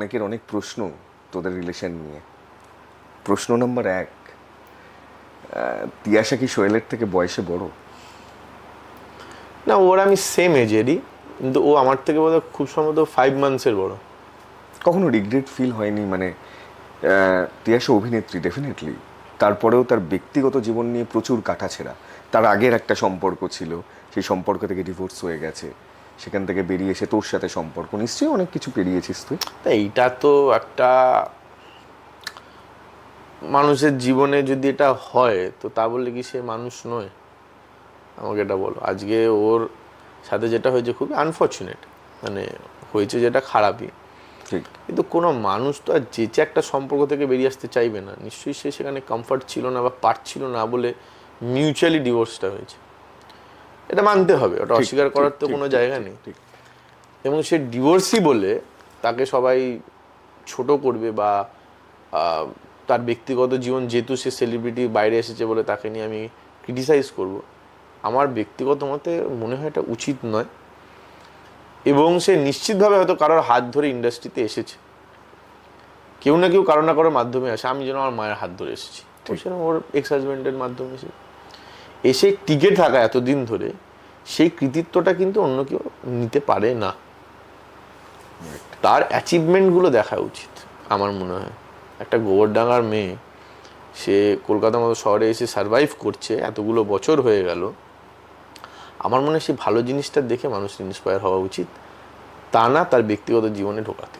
অনেকের অনেক প্রশ্ন তোদের রিলেশন নিয়ে। প্রশ্ন নম্বর এক তিয়াশা কি সোহেলের থেকে বয়সে বড়? না ওর আমি সেম এজেরই কিন্তু ও আমার থেকে বোধহয় খুব সম্ভবত ফাইভ মান্থসের বড়। কখনো রিগ্রেট ফিল হয়নি? মানে তিয়াশা অভিনেত্রী ডেফিনেটলি তারপরেও তার ব্যক্তিগত জীবন নিয়ে প্রচুর কাটাছেড়া তার আগের একটা সম্পর্ক ছিল সেই সম্পর্ক থেকে ডিভোর্স হয়ে গেছে। সেখান থেকে বেরিয়ে এসে তোর সাথে সম্পর্ক। নিশ্চয়ই অনেক কিছু পেরিয়েছিস তুই। তা এইটা তো একটা মানুষের জীবনে যদি এটা হয় তো তা বললে কি সে মানুষ নয়? আমাকে এটা বলো। আজকে ওর সাথে যেটা হয়েছে খুবই আনফর্চুনেট মানে হয়েছে যেটা খারাপই। ঠিক। কিন্তু কোনো মানুষ তো আর যেচে একটা সম্পর্ক থেকে বেরিয়ে আসতে চাইবে না। নিশ্চয়ই সে সেখানে কমফর্ট ছিল না বা পারছিল না বলে মিউচুয়ালি ডিভোর্সটা হয়েছে। এটা মানতে হবে ওটা অস্বীকার করার তো কোনো জায়গা নেই। ঠিক। এবং সে ডিভোর্সই বলে তাকে সবাই ছোট করবে বা তার ব্যক্তিগত জীবন যেহেতু সে সেলিব্রিটি বাইরে এসেছে বলে তাকে নিয়ে আমি ক্রিটিসাইজ করব আমার ব্যক্তিগত মতে মনে হয় এটা উচিত নয়। এবং সে নিশ্চিতভাবে হয়তো কারোর হাত ধরে ইন্ডাস্ট্রিতে এসেছে। কেউ না কেউ কারও না কারোর মাধ্যমে আসে আমি যেন আমার মায়ের হাত ধরে এসেছি। ওর এক্স হাজব্যান্ডের মাধ্যমে এসে এসে টিকে থাকা এতদিন ধরে, সেই কৃতিত্বটা কিন্তু অন্য কেউ নিতে পারে না। তার অ্যাচিভমেন্টগুলো দেখা উচিত, আমার মনে হয়। একটা গোবরডাঙ্গার মেয়ে, সে কলকাতার মতো শহরে এসে সারভাইভ করছে, এতগুলো বছর হয়ে গেল। আমার মনে হয় সেই ভালো জিনিসটা দেখে মানুষ ইন্সপায়ার হওয়া উচিত। তা না তার ব্যক্তিগত জীবনে ঢোকা থেকে